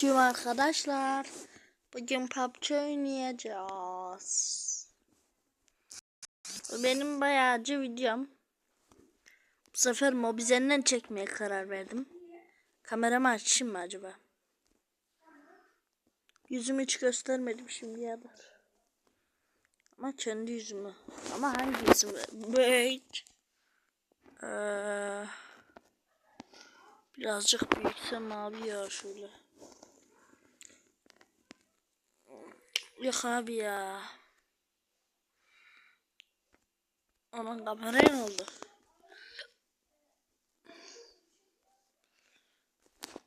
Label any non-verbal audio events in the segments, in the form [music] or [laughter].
Tüm arkadaşlar bugün PUBG oynayacağız. Benim bayağıcı videom. Bu sefer Mobizen'den çekmeye karar verdim. Kameramı açayım mı acaba? Yüzümü hiç göstermedim şimdiye kadar. Ama kendi yüzümü. Ama hangi yüzümü? Wait. Ee, birazcık büyütsem abi ya şöyle. Yok abi ya. Aman kameraya ne oldu?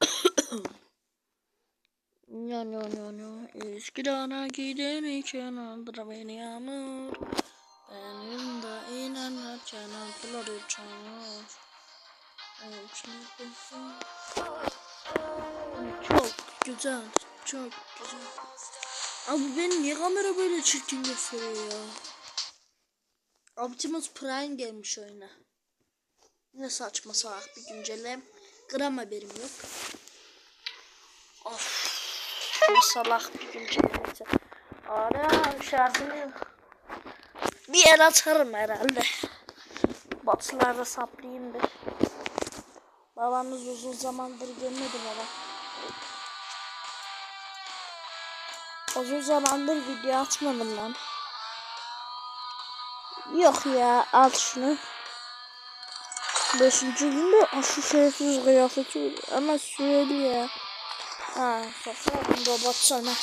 [coughs] No no no no Üsküdar'a giden için aldır beni yağmur Benim de inanırken aldılar uçağır Çok güzel çok güzel Abi benim niye kamera böyle çirkin gösteriyor ya? Optimus Prime gelmiş oyuna. Ne saçma salak bir güncellem. Gram haberim yok. Of. Ne salak bir güncelleme Ara şarjını Bir el atarım herhalde. Batılarda saplayayım da Babanız uzun zamandır gelmedi bana Uzun zamandır video atmadım lan. Yok ya al şunu. Beşinci günde aşı şerefsiz kıyafeti ama süreli ya. Ha bakalım robot sana.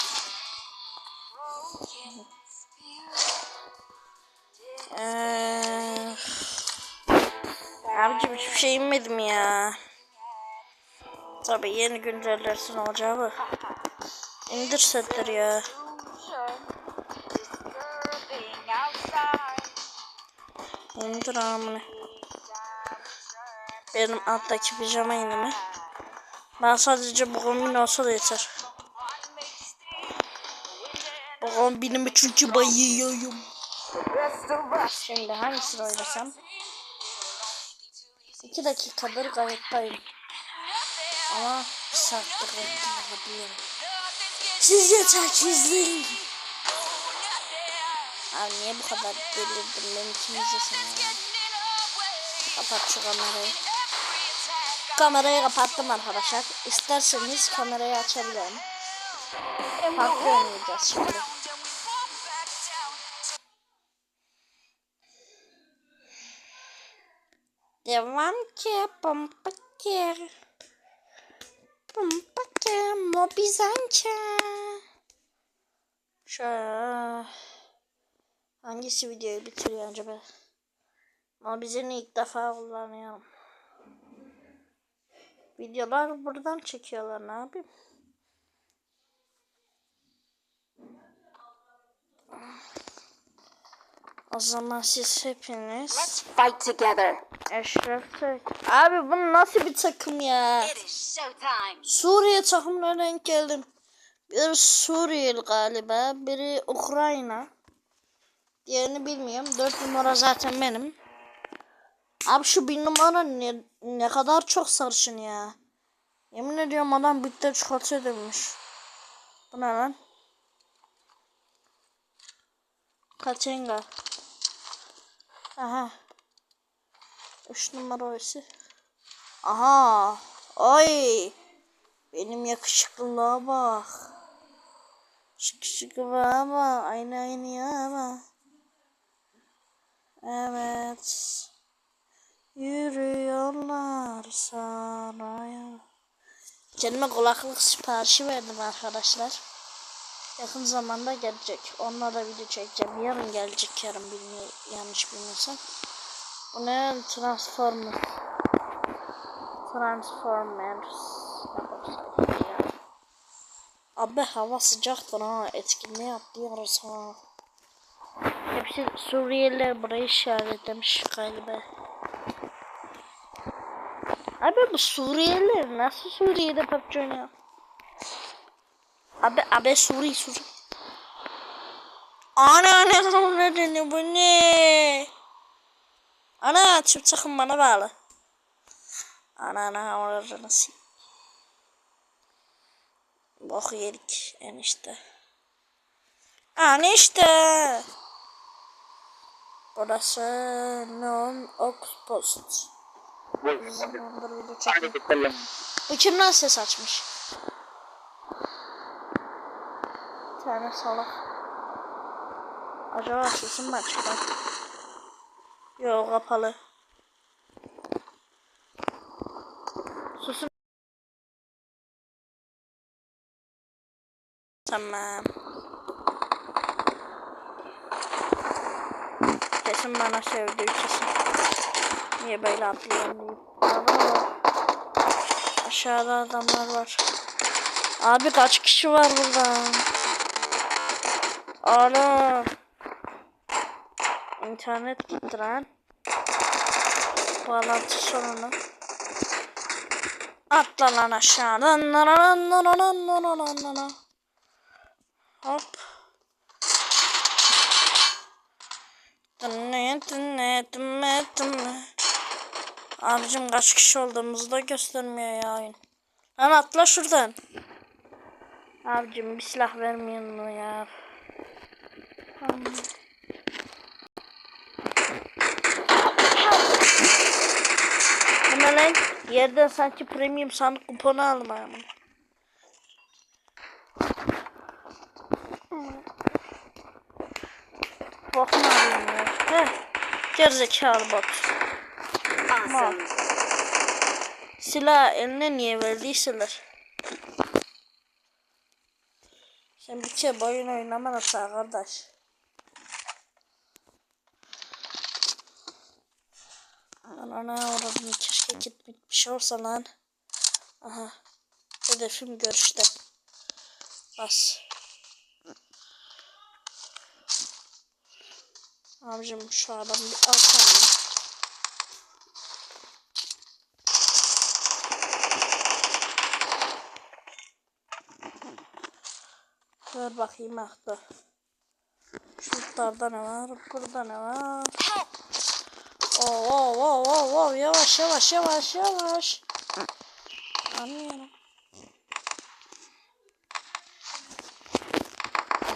Ee, abicim hiçbir şey inmedim ya. Tabii yeni güncellersin olacağı bu. İndir setleri ya. İndir amına. Benim alttaki pijama inimi. Ben sadece bu kombin olsa da yeter. Bu kombinimi çünkü bayılıyorum. Şimdi hangisini oynasam? İki dakikadır kayıttayım. Ama bir saattir kayıttayım. Siz yeter ki izleyin. Abi niye bu kadar delirdim beni kim izlesin ya. Kapat şu kamerayı. Kamerayı kapattım arkadaşlar. İsterseniz kamerayı açabilirim. Farklı oynayacağız şimdi. Devam ki pompa ki. Pompa ki mobizança. Şöyle. Hangisi videoyu bitiriyor acaba? Mobizeni ilk defa kullanıyorum. Videolar buradan çekiyorlar ne yapayım? O zaman siz hepiniz Fight together. Eşref Tek. Abi bu nasıl bir takım ya? Suriye takımına denk geldim. Biri Suriyeli galiba, biri Ukrayna. Diğerini bilmiyorum. Dört numara zaten benim. Abi şu bir numara ne, ne kadar çok sarışın ya. Yemin ediyorum adam bitter çikolata demiş. Bu ne lan? Kaçenga. Aha. Üç numara oysa. Aha. Ay. Benim yakışıklılığa bak. Yakışıklığa bak. Aynı aynı ya bak. Evet. Yürüyorlar saraya. Kendime kulaklık siparişi verdim arkadaşlar. Yakın zamanda gelecek. Onunla da video çekeceğim. Yarın gelecek yarın bilmiyorum. Yanlış bilmiyorsam. Bu ne? Transformers. Transformers. Abi hava sıcak bana etkinliğe atlıyoruz ha. Hepsi Suriyeliler burayı işaretlemiş galiba. Abi bu Suriyeliler nasıl Suriye'de PUBG oynuyor? Abi abi Suri Suri. Ana ne ne bu ne? Ana çift takım bana bağlı. Ana ana orada nasıl? Bok yedik enişte. Enişte. Burası non Post. Zamandır video çekiyorum. Bu kimden ses açmış? Bir tane salak. Acaba sesim mi açık lan? Yok kapalı. Susun. Tamam. Kesin bana sevdi kesin. Niye böyle atlıyorum. Aa, Aşağıda adamlar var. Abi kaç kişi var burada? Ana. İnternet gitti lan. Bağlantı sorunu. Atla lan aşağı. Hop. Abicim kaç kişi olduğumuzu da göstermiyor ya oyun. Lan atla şuradan. Abicim bir silah vermiyor mu ya? Tamam. Hemen lan yerden sanki premium sandık kuponu alma ama. Bok mu alayım ya? Heh. Gerizekalı bok. Tamam. Silah eline niye verdiyseler. Sen bir şey boyun oynama da arkadaş. Anana uğradım keşke kit bitmiş olsa lan. Aha. Hedefim görüşte. Bas. Abicim şu adam bir alsana. Ver bakayım aklı. Şurada ne var? Burada ne var? Oo, oo, oo, oo, yavaş yavaş yavaş yavaş. Anlıyorum.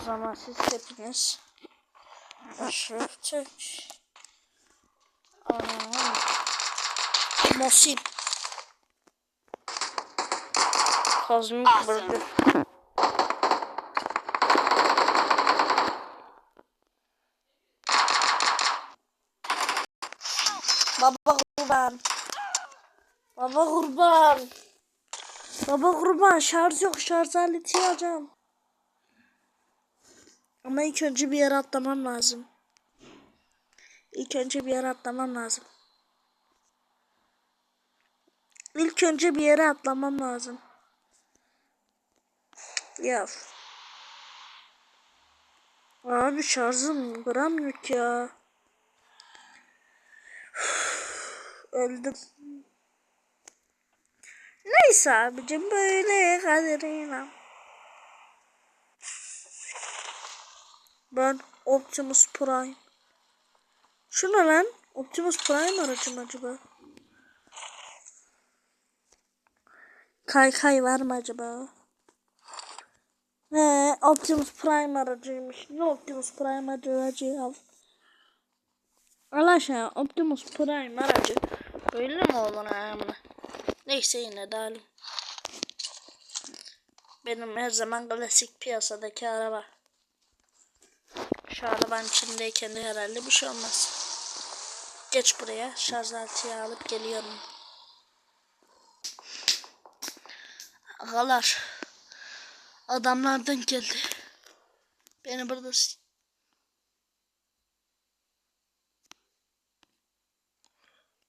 O zaman siz hepiniz aşağı çek. Anam. Mosin. Kozmik Awesome. Burger. Baba kurban. Baba kurban. Baba kurban şarj yok şarj aleti alacağım. Ama ilk önce bir yere atlamam lazım. İlk önce bir yere atlamam lazım. İlk önce bir yere atlamam lazım. Ya. Abi şarjım gram yok ya. Öldüm. Neyse abicim böyle kaderine. Ben Optimus Prime. Şu ne lan? Optimus Prime aracım acaba? Kaykay var mı acaba? He, Optimus Prime aracıymış. Ne Optimus Prime aracı ya? Allah aşkına Optimus Prime aracı böyle mi olur amına? Neyse yine de. Benim her zaman klasik piyasadaki araba. Şu arabanın içindeyken de herhalde bir şey olmaz. Geç buraya şarj aletiyi alıp geliyorum. Agalar. Adamlardan geldi. Beni burada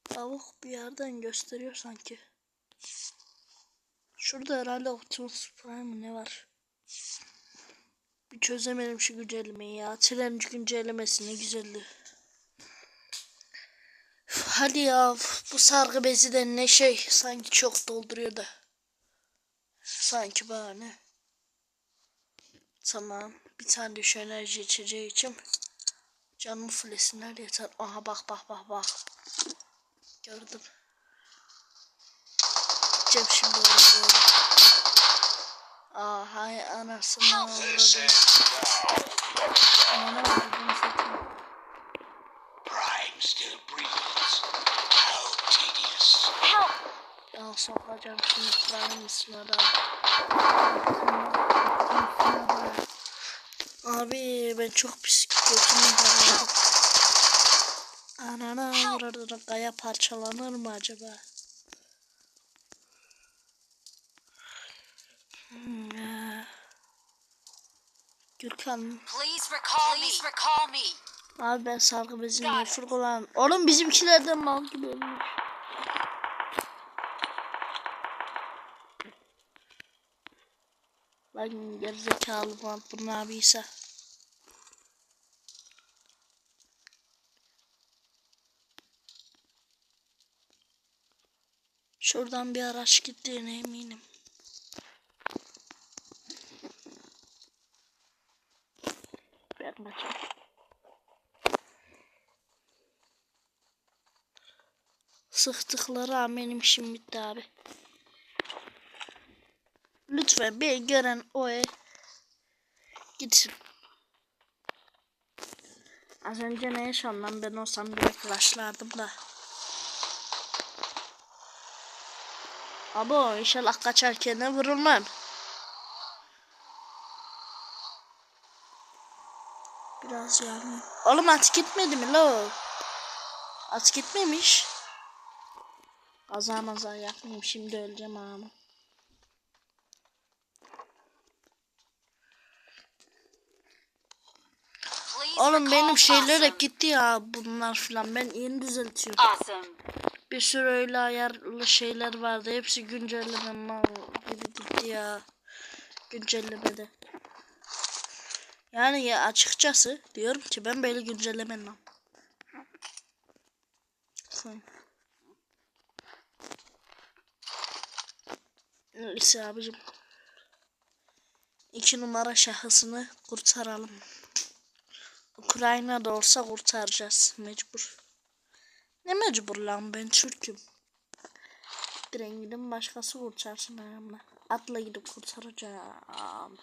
Tavuk bir yerden gösteriyor sanki. Şurada herhalde Optimus Prime mi ne var? Bir çözemedim şu güncellemeyi ya. Tren güncellemesi ne güzeldi. Hadi ya bu sargı bezi de ne şey sanki çok dolduruyor da. Sanki bahane. Tamam. Bir tane de şu enerji içeceği için canımı fullesinler yeter. Aha bak bak bak bak. Gördüm. Cem şimdi oraya. Aa hay anasını avradım. Ananı avradım satayım. Prime still breathes. How tedious. Help! Ya sokacağım şimdi Prime sınada. Abi ben çok pis götümü. Anana avradım. Kaya parçalanır mı acaba? Gürkan Please recall Please me. recall me. Abi ben sargı bezini nefır kullan. Oğlum bizimkilerden mal gibi ölmüş. Lan gerizekalı mal bunun abiyse. Şuradan bir araç gittiğine eminim. Ver bakayım. Sıktıkları benim işim bitti abi. Lütfen beni gören o ev gitsin. Az önce ne yaşandı lan ben olsam direkt başlardım da. Abo inşallah kaçarken vurulmam. Biraz yani. Oğlum at gitmedi mi lo? At gitmemiş. Kaza maza yapmayayım şimdi öleceğim ama. Oğlum benim recall şeyler awesome. hep gitti ya bunlar filan ben yeni düzeltiyorum. Awesome. Bir sürü öyle ayarlı şeyler vardı hepsi güncelleme gibi gitti ya. Güncellemede. Yani ya açıkçası diyorum ki ben böyle güncellemem. Fine. Neyse abicim. İki numara şahısını kurtaralım. Ukrayna'da olsa kurtaracağız mecbur. Ne mecbur lan ben Türk'üm. Direkt gidin başkası kurtarsın ayağımla. Atla gidip kurtaracağım.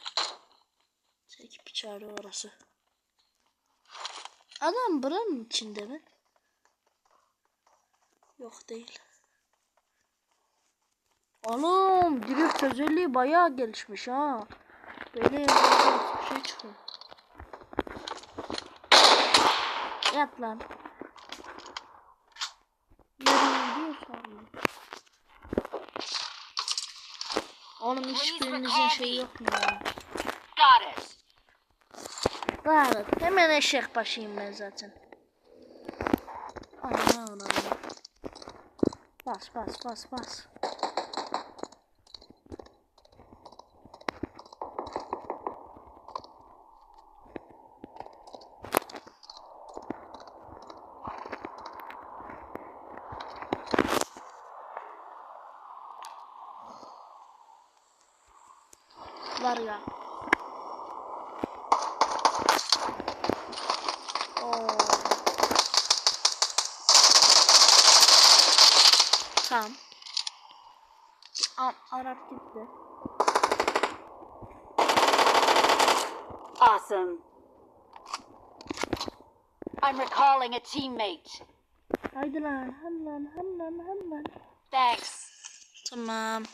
Çekip çağırıyor orası. Adam buranın içinde mi? Yok değil. Oğlum drift özelliği bayağı gelişmiş ha. Böyle bir şey çıkıyor. Yat lan. Oğlum hiçbirinizin şeyi yok mu ya? Got it. Var. Hemen eşek başıyım ben zaten. Ana ana. Bas bas bas bas. Var ya. Oo. Tamam. Am Gitti. Awesome. I'm recalling a teammate. Haydi lan, hem lan, hem lan, hem lan. Thanks. Tamam.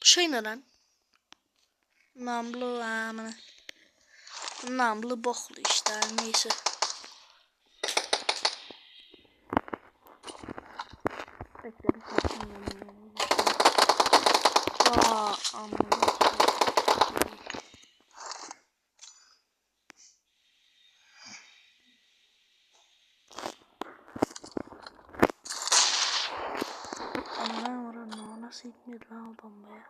Bu şey ne lan? Namlu amına. Namlu boklu işte neyse. Bekle bir bakayım. Amına. Ana oranı o nasıl gitmedi lan o bombaya?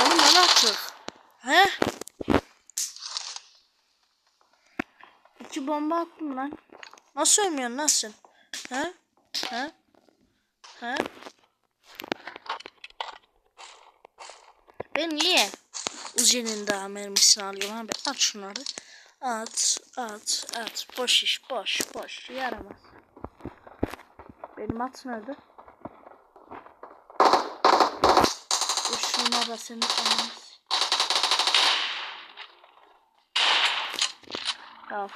Oğlum ben artık. He? İki bomba attım lan. Nasıl ölmüyorsun lan He? He? He? Ben niye Uzi'nin daha mermisini alıyorum abi? At şunları. At, at, at. Boş iş, boş, boş. Yaramaz. Benim at nerede? Üç numara senin anası. Al.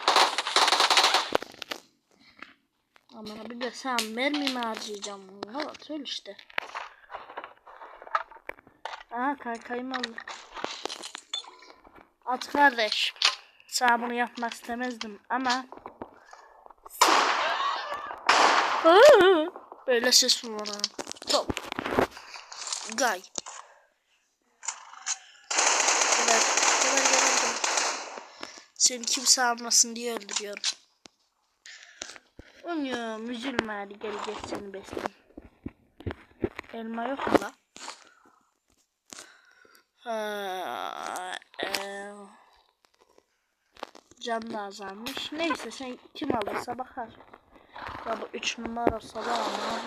Ama bir de sen mermi mi harcayacağım? Evet öyle işte. Aha kaykayımı aldım. At kardeş. Sana bunu yapmak istemezdim ama Böyle ses var ha? Top. Gay. Geber. Seni kimse almasın diye öldürüyorum. Onu üzülme hadi gel gel seni besleyeyim. Elma yok mu la? Can da azalmış. Neyse sen kim alırsa bakar. Ya bu 3 numara sabah ya?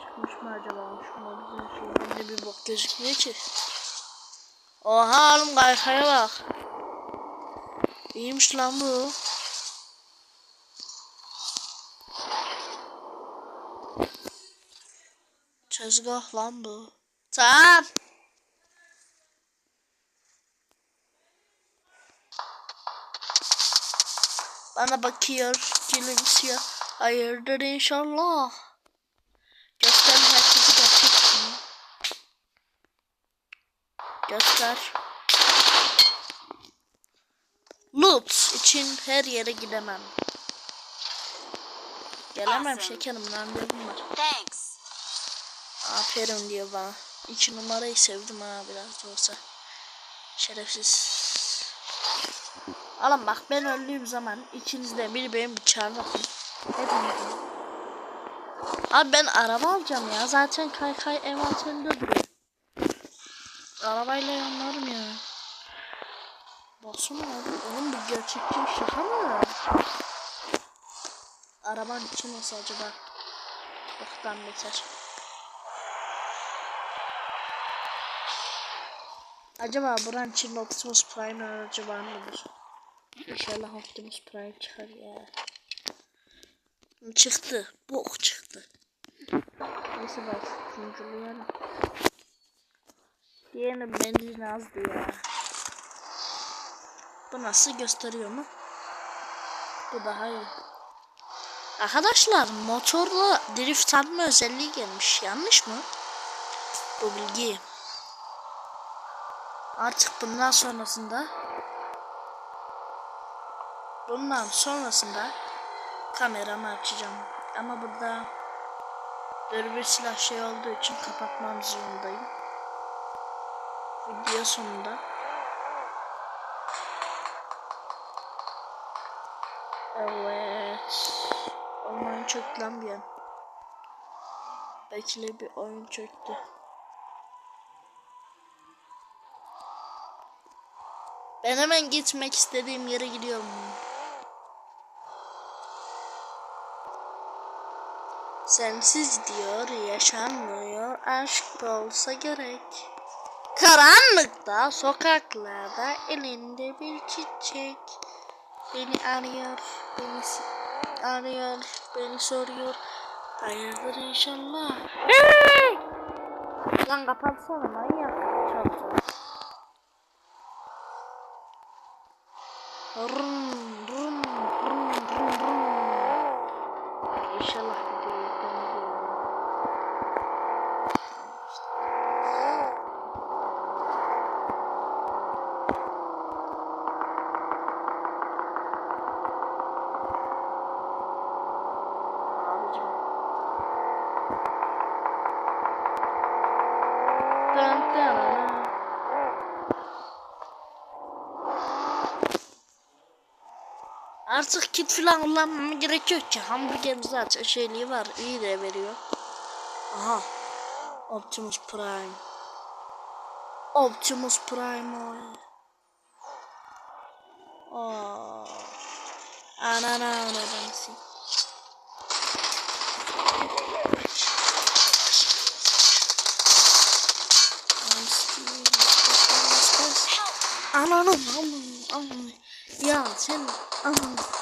Çıkmış mı acaba? Şuna bize şöyle bir bok gözükmüyor ki. Oha oğlum kaykaya bak. İyiymiş lan bu. Tezgah lan bu. Tamam. Bana bakıyor, gülümsüyor. Hayırdır inşallah. Göster herkesi gerçekten. Göster. Loops için her yere gidemem. Gelemem Awesome. şekerim randevum var. Thanks. Aferin diyor bana. İki numarayı sevdim ha biraz da olsa. Şerefsiz. Alın bak ben öldüğüm zaman ikinizden biri benim bıçağımı atın. Hepinizin. Abi ben araba alacağım ya. Zaten kaykay envanterinde duruyor. Arabayla yanlarım ya. Baksana abi. Oğlum bu gerçekçi şaka mı? Arabanın içi nasıl acaba? Boktan beter. Acaba buranın içinde Optimus Prime aracı var mıdır? İnşallah Optimus Prime çıkar ya. Çıktı. Bok çıktı. Neyse bak. Zincirleyelim. Diğerinin benzin azdı ya. Bu nasıl gösteriyor mu? Bu daha iyi. Arkadaşlar motorla drift atma özelliği gelmiş. Yanlış mı? Bu bilgi. Artık bundan sonrasında bundan sonrasında kameramı açacağım. Ama burada bir silah şey olduğu için kapatmam zorundayım. Video sonunda. Evet. Oyun çöktü lan bir an. Bekle bir oyun çöktü. Ben hemen gitmek istediğim yere gidiyorum. Sensiz diyor yaşanmıyor aşk olsa gerek. Karanlıkta sokaklarda elinde bir çiçek. Beni arıyor, beni arıyor, beni soruyor. Hayırdır inşallah. Lan kapatsana manyak. Çalacağım. Rum, Artık kit falan kullanmama gerek yok ki. Hamburgerim zaten şeyliği var. İyi de veriyor. Aha. Optimus Prime. Optimus Prime o. Aa. Anana still- Ananı ananı ananı. Ya sen ananı.